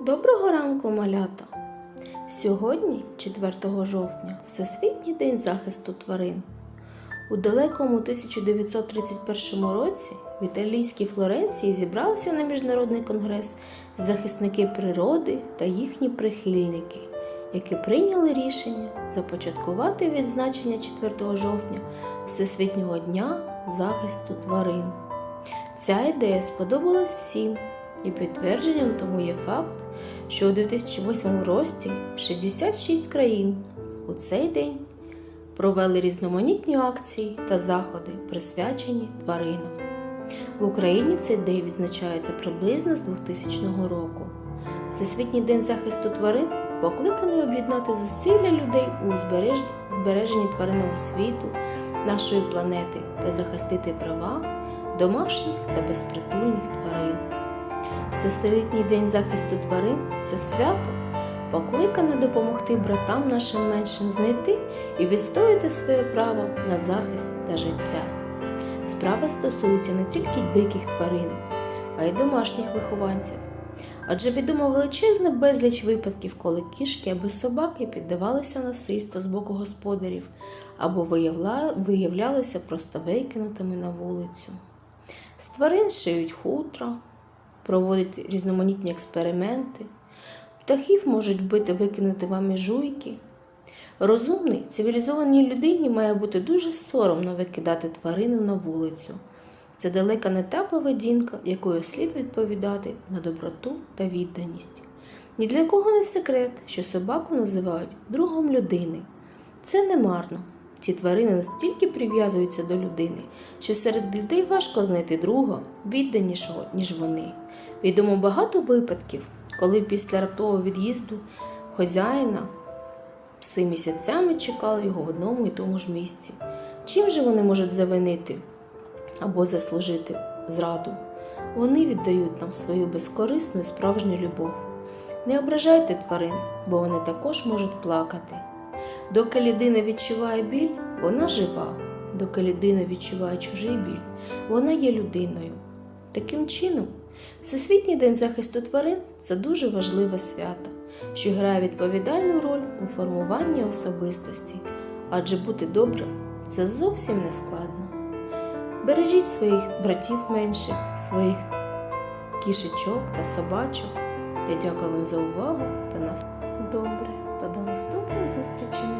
Доброго ранку, малята! Сьогодні, 4 жовтня, Всесвітній день захисту тварин. У далекому 1931 році в італійській Флоренції зібралися на міжнародний конгрес захисники природи та їхні прихильники, які прийняли рішення започаткувати відзначення 4 жовтня Всесвітнього дня захисту тварин. Ця ідея сподобалась всім, і підтвердженням тому є факт, що у 2008 році 66 країн у цей день провели різноманітні акції та заходи, присвячені тваринам. В Україні цей день відзначається приблизно з 2000 року. Всесвітній день захисту тварин покликаний об'єднати зусилля людей у збереж- збереженні тваринного світу, нашої планети та захистити права домашніх та безпритульних тварин. Всесвітній день захисту тварин це свято, покликане допомогти братам нашим меншим знайти і відстояти своє право на захист та життя. Справа стосується не тільки диких тварин, а й домашніх вихованців. Адже відомо величезна безліч випадків, коли кішки або собаки піддавалися насильству з боку господарів або виявлялися просто викинутими на вулицю. З тварин шиють хутра, проводять різноманітні експерименти, птахів можуть бити викинути вами жуйки. Розумній, цивілізованій людині має бути дуже соромно викидати тварину на вулицю. Це далека не та поведінка, якою слід відповідати на доброту та відданість. Ні для кого не секрет, що собаку називають другом людини. Це не марно. Ці тварини настільки прив'язуються до людини, що серед людей важко знайти друга відданішого, ніж вони. Відомо багато випадків, коли після раптового від'їзду хазяїна пси місяцями чекали його в одному і тому ж місці. Чим же вони можуть завинити або заслужити зраду? Вони віддають нам свою безкорисну і справжню любов. Не ображайте тварин, бо вони також можуть плакати. Доки людина відчуває біль, вона жива. Доки людина відчуває чужий біль, вона є людиною. Таким чином, Всесвітній день захисту тварин це дуже важливе свято, що грає відповідальну роль у формуванні особистості, адже бути добрим це зовсім не складно. Бережіть своїх братів менших, своїх кішечок та собачок. Я дякую вам за увагу та на все добре зустрічей!